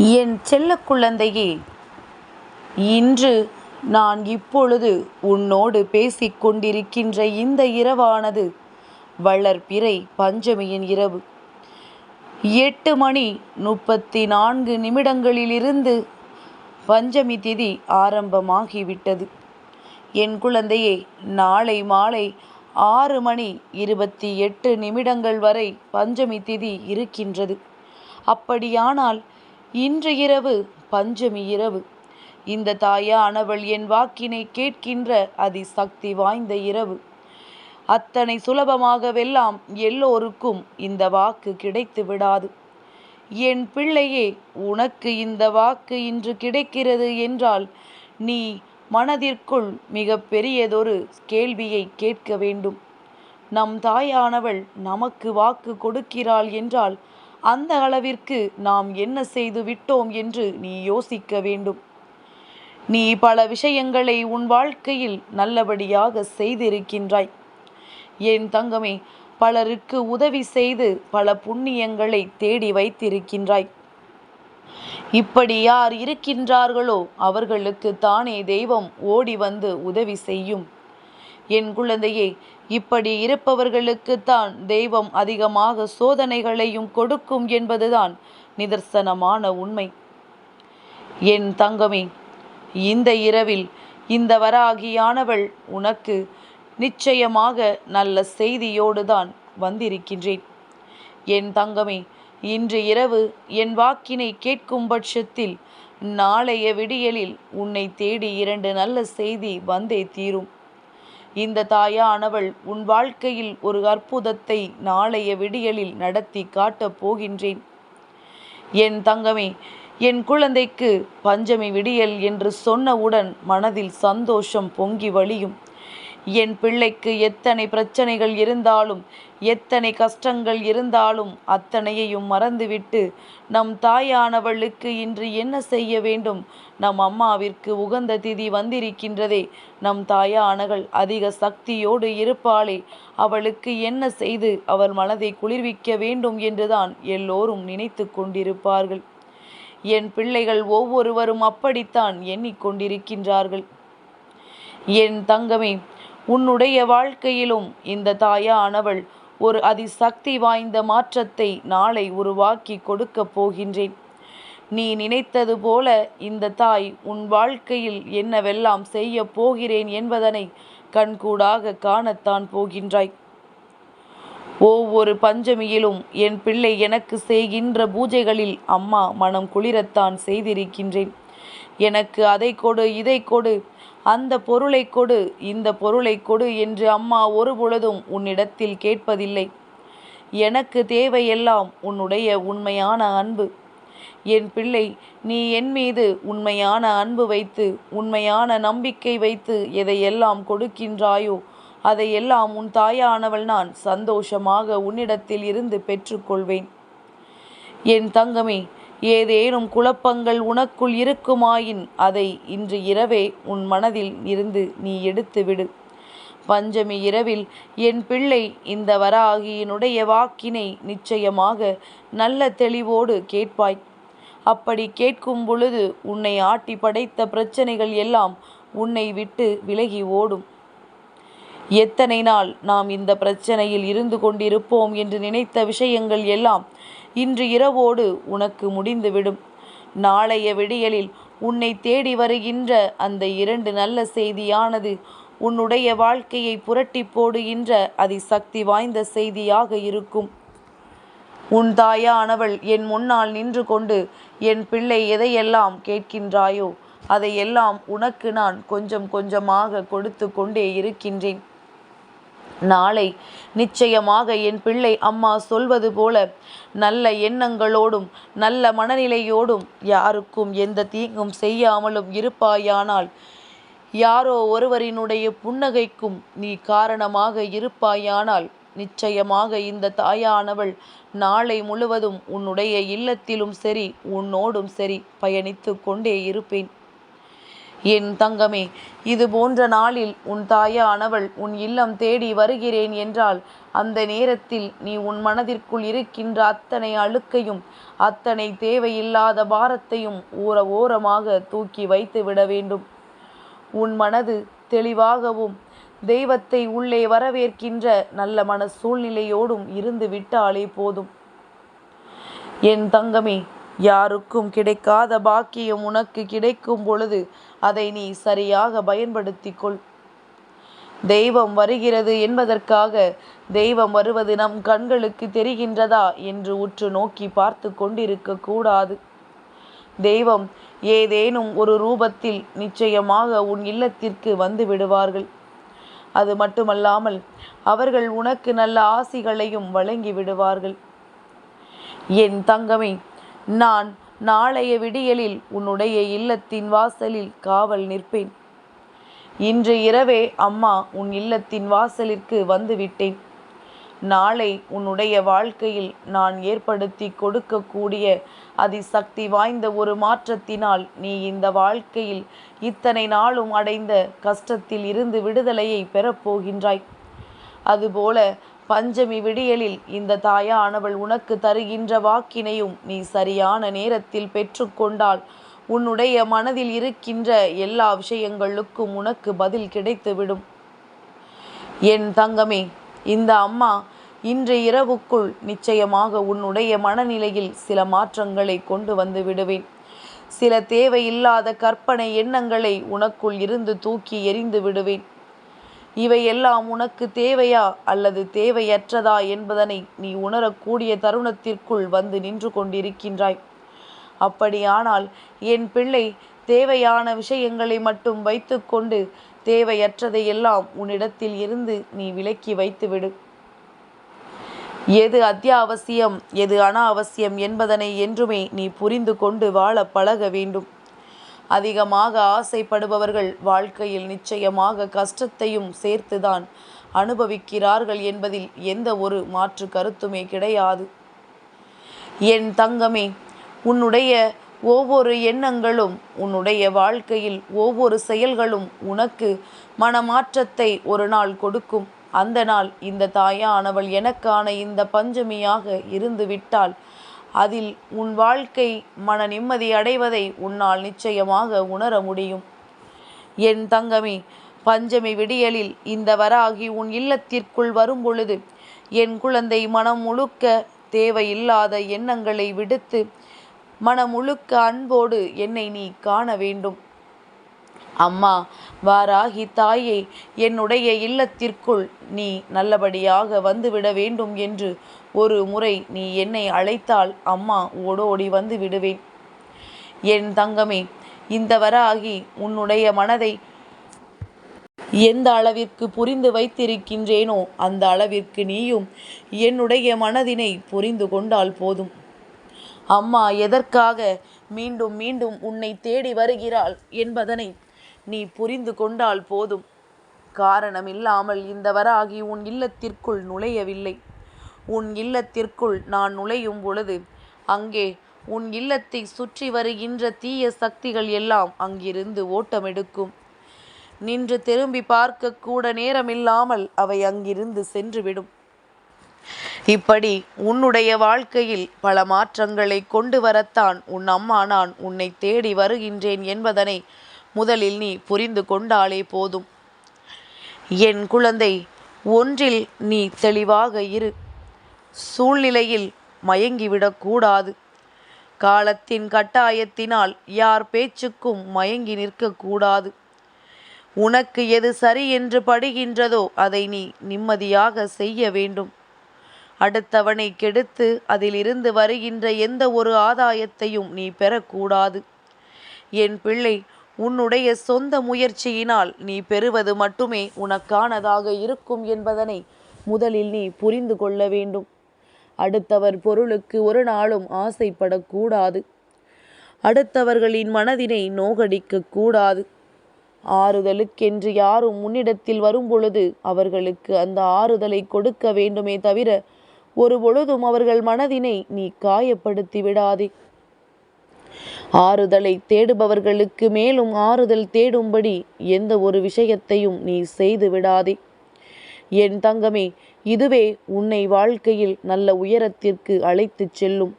என் செல்ல குழந்தையே இன்று நான் இப்பொழுது உன்னோடு பேசிக் கொண்டிருக்கின்ற இந்த இரவானது வளர்பிறை பஞ்சமியின் இரவு. எட்டு மணி முப்பத்தி நான்கு நிமிடங்களிலிருந்து பஞ்சமி திதி ஆரம்பமாகிவிட்டது. என் குழந்தையே நாளை மாலை ஆறு மணி இருபத்தி எட்டு நிமிடங்கள் வரை பஞ்சமி திதி இருக்கின்றது. அப்படியானால் இன்று இரவு பஞ்சமி இரவு. இந்த தாயானவள் என் வாக்கினை கேட்கின்ற அதிசக்தி வாய்ந்த இரவு. அத்தனை சுலபமாகவெல்லாம் எல்லோருக்கும் இந்த வாக்கு கிடைத்து விடாது. என் பிள்ளையே உனக்கு இந்த வாக்கு இன்று கிடைக்கிறது என்றால் நீ மனதிற்குள் மிக பெரியதொரு கேள்வியை கேட்க வேண்டும். நம் தாயானவள் நமக்கு வாக்கு கொடுக்கிறாள் என்றால் அந்த அளவிற்கு நாம் என்ன செய்து விட்டோம் என்று நீ யோசிக்க வேண்டும். நீ பல விஷயங்களை உன் வாழ்க்கையில் நல்லபடியாக செய்திருக்கின்றாய். என் தங்கமே பலருக்கு உதவி செய்து பல புண்ணியங்களை தேடி வைத்திருக்கின்றாய். இப்படி யார் இருக்கின்றார்களோ அவர்களுக்கு தானே தெய்வம் ஓடி வந்து உதவி செய்யும். என் குழந்தையே இப்படி இருப்பவர்களுக்குத்தான் தெய்வம் அதிகமாக சோதனைகளையும் கொடுக்கும் என்பதுதான் நிதர்சனமான உண்மை. என் தங்கமே இந்த இரவில் இந்த வராகியானவள் உனக்கு நிச்சயமாக நல்ல செய்தியோடு தான் வந்திருக்கின்றேன். என் தங்கமே இன்று இரவு என் வாக்கினை கேட்கும் பட்சத்தில் நாளைய விடியலில் உன்னை தேடி இரண்டு நல்ல செய்தி வந்தே தீரும். இந்த தாயானவள் உன் வாழ்க்கையில் ஒரு அற்புதத்தை நாளைய விடியலில் நடத்தி காட்டப் போகின்றேன். என் தங்கமே என் குழந்தைக்கு பஞ்சமி விடியல் என்று சொன்னவுடன் மனதில் சந்தோஷம் பொங்கி வழியும். என் பிள்ளைக்கு எத்தனை பிரச்சனைகள் இருந்தாலும் எத்தனை கஷ்டங்கள் இருந்தாலும் அத்தனையையும் மறந்துவிட்டு நம் தாயானவளுக்கு இன்று என்ன செய்ய வேண்டும்? நம் அம்மாவிற்கு உகந்த திதி வந்திருக்கின்றதே. நம் தாயானவள் அதிக சக்தியோடு இருப்பாளே. அவளுக்கு என்ன செய்து அவள் மனதை குளிர்விக்க வேண்டும் என்றுதான் எல்லோரும் நினைத்து கொண்டிருப்பார்கள். என் பிள்ளைகள் ஒவ்வொருவரும் அப்படித்தான் எண்ணிக்கொண்டிருக்கின்றார்கள் என் தங்கமே உன்னுடைய வாழ்க்கையிலும் இந்த தாயானவள் ஒரு அதிசக்தி வாய்ந்த மாற்றத்தை நாளை உருவாக்கி கொடுக்கப் போகின்றேன். நீ நினைத்தது போல இந்த தாய் உன் வாழ்க்கையில் என்னவெல்லாம் செய்ய போகிறேன் என்பதனை கண்கூடாக காணத்தான் போகின்றாய். ஒவ்வொரு பஞ்சமியிலும் என் பிள்ளை எனக்கு செய்கின்ற பூஜைகளில் அம்மா மனம் குளிரத்தான் செய்திருக்கின்றேன். எனக்கு அதை கொடு இதை கொடு. அந்த பொருளை கொடு இந்த பொருளை கொடு என்று அம்மா ஒரு பொழுதும் உன்னிடத்தில் கேட்பதில்லை. எனக்கு தேவையெல்லாம் உன்னுடைய உண்மையான அன்பு. என் பிள்ளை நீ என் மீது உண்மையான அன்பு வைத்து உண்மையான நம்பிக்கை வைத்து எதையெல்லாம் கொடுக்கின்றாயோ அதையெல்லாம் உன் தாயானவள் நான் சந்தோஷமாக உன்னிடத்தில் இருந்து பெற்றுக்கொள்வேன். என் தங்கமே ஏதேனும் குழப்பங்கள் உனக்குள் இருக்குமாயின் அதை இன்று இரவே உன் மனதில் இருந்து நீ எடுத்து விடு பஞ்சமி இரவில் என் பிள்ளை இந்த வராகியினுடைய வாக்கினை நிச்சயமாக நல்ல தெளிவோடு கேட்பாய். அப்படி கேட்கும் பொழுது உன்னை ஆட்டி படைத்த பிரச்சனைகள் எல்லாம் உன்னை விட்டு விலகி ஓடும். எத்தனை நாள் நாம் இந்த பிரச்சனையில் இருந்து கொண்டிருப்போம் என்று நினைத்த விஷயங்கள் எல்லாம் இன்று இரவோடு உனக்கு முடிந்துவிடும். நாளைய விடியலில் உன்னை தேடி வருகின்ற அந்த இரண்டு நல்ல செய்தியானது உன்னுடைய வாழ்க்கையை புரட்டி போடுகின்ற அதிசக்தி வாய்ந்த செய்தியாக இருக்கும். உன் தாயானவள் என் முன்னால் நின்று கொண்டு என் பிள்ளை எதையெல்லாம் கேட்கின்றாயோ அதையெல்லாம் உனக்கு நான் கொஞ்சம் கொஞ்சமாக கொடுத்து கொண்டே இருக்கின்றேன். நாளை நிச்சயமாக என் பிள்ளை அம்மா சொல்வது போல நல்ல எண்ணங்களோடும் நல்ல மனநிலையோடும் யாருக்கும் எந்த தீங்கும் செய்யாமலும் இருப்பாயானால் யாரோ ஒருவரினுடைய புன்னகைக்கும் நீ காரணமாக இருப்பாயானால் நிச்சயமாக இந்த தாயானவள் நாளை முழுவதும் உன்னுடைய இல்லத்திலும் சரி உன்னோடும் சரி பயணித்து கொண்டே இருப்பேன். என் தங்கமே இது போன்ற நாளில் உன் தாயானவள் உன் இல்லம் தேடி வருகிறேன் என்றால் அந்த நேரத்தில் நீ உன் மனதிற்குள் இருக்கின்ற அத்தனை அழுக்கையும் அத்தனை தேவையில்லாத பாரத்தையும் ஓர ஓரமாக தூக்கி வைத்து விட வேண்டும். உன் மனது தெளிவாகவும் தெய்வத்தை உள்ளே வரவேற்கின்ற நல்ல மன சூழ்நிலையோடும் இருந்து விட்டாலே போதும். என் தங்கமே யாருக்கும் கிடைக்காத பாக்கியம் உனக்கு கிடைக்கும் பொழுது அதை நீ சரியாக பயன்படுத்தி கொள் தெய்வம் வருகிறது என்பதற்காக தெய்வம் வருவது நம் கண்களுக்கு தெரிகின்றதா என்று உற்று நோக்கி பார்த்து கொண்டிருக்க கூடாது. தெய்வம் ஏதேனும் ஒரு ரூபத்தில் நிச்சயமாக உன் இல்லத்திற்கு வந்து விடுவார்கள். அது மட்டுமல்லாமல் அவர்கள் உனக்கு நல்ல ஆசிகளையும் வழங்கி விடுவார்கள். என் தங்கமே நான் நாளைய விடியலில் உன்னுடைய இல்லத்தின் வாசலில் காவல் நிற்பேன். இன்று இரவே அம்மா உன் இல்லத்தின் வாசலிற்கு வந்துவிட்டேன். நாளை உன்னுடைய வாழ்க்கையில் நான் ஏற்படுத்தி கொடுக்கக்கூடிய அதிசக்தி வாய்ந்த ஒரு மாற்றத்தினால் நீ இந்த வாழ்க்கையில் இத்தனை நாளும் அடைந்த கஷ்டத்தில் இருந்து விடுதலையை பெறப்போகின்றாய் அதுபோல பஞ்சமி விடியலில் இந்த தாயானவள் உனக்கு தருகின்ற வாக்கினையும் நீ சரியான நேரத்தில் பெற்றுக்கொண்டால் உன்னுடைய மனதில் இருக்கின்ற எல்லா விஷயங்களுக்கும் உனக்கு பதில் கிடைத்துவிடும். என் தங்கமே இந்த அம்மா இன்று இரவுக்குள் நிச்சயமாக உன்னுடைய மனநிலையில் சில மாற்றங்களை கொண்டு வந்து விடுவேன். சில தேவையில்லாத கற்பனை எண்ணங்களை உனக்குள் இருந்து தூக்கி எறிந்து விடுவேன். இவையெல்லாம் உனக்கு தேவையா அல்லது தேவையற்றதா என்பதனை நீ உணரக்கூடிய தருணத்திற்குள் வந்து நின்று கொண்டிருக்கின்றாய். அப்படியானால் என் பிள்ளை தேவையான விஷயங்களை மட்டும் வைத்துக்கொண்டு தேவையற்றதையெல்லாம் உன்னிடத்தில் இருந்து நீ விலக்கி வைத்துவிடு. எது அத்தியாவசியம் எது அனாவசியம் என்பதனை என்றுமே நீ புரிந்து கொண்டு வாழ பழக வேண்டும். அதிகமாக ஆசைப்படுபவர்கள் வாழ்க்கையில் நிச்சயமாக கஷ்டத்தையும் சேர்த்துதான் அனுபவிக்கிறார்கள் என்பதில் எந்த ஒரு மாற்று கருத்துமே கிடையாது. என் தங்கமே உன்னுடைய ஒவ்வொரு எண்ணங்களும் உன்னுடைய வாழ்க்கையில் ஒவ்வொரு செயல்களும் உனக்கு மனமாற்றத்தை ஒரு நாள் கொடுக்கும். அந்த நாள் இந்த தாயானவள் எனக்கான இந்த பஞ்சமியாக இருந்து விட்டால் அதில் உன் வாழ்க்கை மன நிம்மதி அடைவதை உன்னால் நிச்சயமாக உணர முடியும். என் தங்கமே பஞ்சமி விடியலில் இந்த வராகி உன் இல்லத்திற்குள் வரும் பொழுது என் குழந்தை மனம் முழுக்க தேவையில்லாத எண்ணங்களை விடுத்து மனமுழுக்க அன்போடு என்னை நீ காண வேண்டும். அம்மா வாராகி தாயே என்னுடைய இல்லத்திற்குள் நீ நல்லபடியாக வந்துவிட வேண்டும் என்று ஒரு முறை நீ என்னை அழைத்தால் அம்மா ஓடோடி வந்து விடுவேன். என் தங்கமே இந்த வராகி உன்னுடைய மனதை எந்த அளவிற்கு புரிந்து வைத்திருக்கின்றேனோ அந்த அளவிற்கு நீயும் என்னுடைய மனதினை புரிந்து கொண்டால் போதும். அம்மா எதற்காக மீண்டும் மீண்டும் உன்னை தேடி வருகிறாள் என்பதனை நீ புரிந்து கொண்டால் போதும். காரணமில்லாமல் இந்த வராகி உன் இல்லத்திற்குள் நுழையவில்லை. உன் இல்லத்திற்குள் நான் நுழையும் பொழுது அங்கே உன் இல்லத்தை சுற்றி வருகின்ற தீய சக்திகள் எல்லாம் அங்கிருந்து ஓட்டமெடுக்கும். நின்று திரும்பி பார்க்க கூட நேரமில்லாமல் அவை அங்கிருந்து சென்றுவிடும். இப்படி உன்னுடைய வாழ்க்கையில் பல மாற்றங்களை கொண்டு வரத்தான் உன் அம்மா நான் உன்னை தேடி வருகின்றேன் என்பதனை முதலில் நீ புரிந்து கொண்டாலே போதும். என் குழந்தை ஒன்றில் நீ தெளிவாக இரு. சூழ்நிலையில் மயங்கிவிடக்கூடாது காலத்தின் கட்டாயத்தினால் யார் பேச்சுக்கும் மயங்கி நிற்கக்கூடாது உனக்கு எது சரி என்று படுகின்றதோ அதை நீ நிம்மதியாக செய்ய வேண்டும். அடுத்தவனை கெடுத்து அதிலிருந்து வருகின்ற எந்த ஒரு ஆதாயத்தையும் நீ பெறக்கூடாது. என் பிள்ளை உன்னுடைய சொந்த முயற்சியினால் நீ பெறுவது மட்டுமே உனக்கானதாக இருக்கும் என்பதனை முதலில் நீ புரிந்து கொள்ள வேண்டும். அடுத்தவர் பொருளுக்கு ஒரு நாளும் ஆசைப்படக்கூடாது. அடுத்தவர்களின் மனதினை நோகடிக்க கூடாது ஆறுதலுக்கென்று யாரும் முன்னிடத்தில் வரும்பொழுது அவர்களுக்கு அந்த ஆறுதலை கொடுக்க வேண்டுமே தவிர ஒரு பொழுதும் அவர்கள் மனதினை நீ காயப்படுத்தி விடாதே. ஆறுதலை தேடுபவர்களுக்கு மேலும் ஆறுதல் தேடும்படி எந்த ஒரு விஷயத்தையும் நீ செய்து விடாதே. என் தங்கமே இதுவே உன்னை வாழ்க்கையில் நல்ல உயரத்திற்கு அழைத்துச் செல்லும்.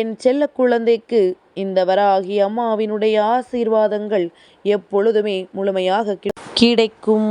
என் செல்ல குழந்தைக்கு இந்த வராகி அம்மாவினுடைய ஆசீர்வாதங்கள் எப்பொழுதுமே முழுமையாக கிடைக்கும்.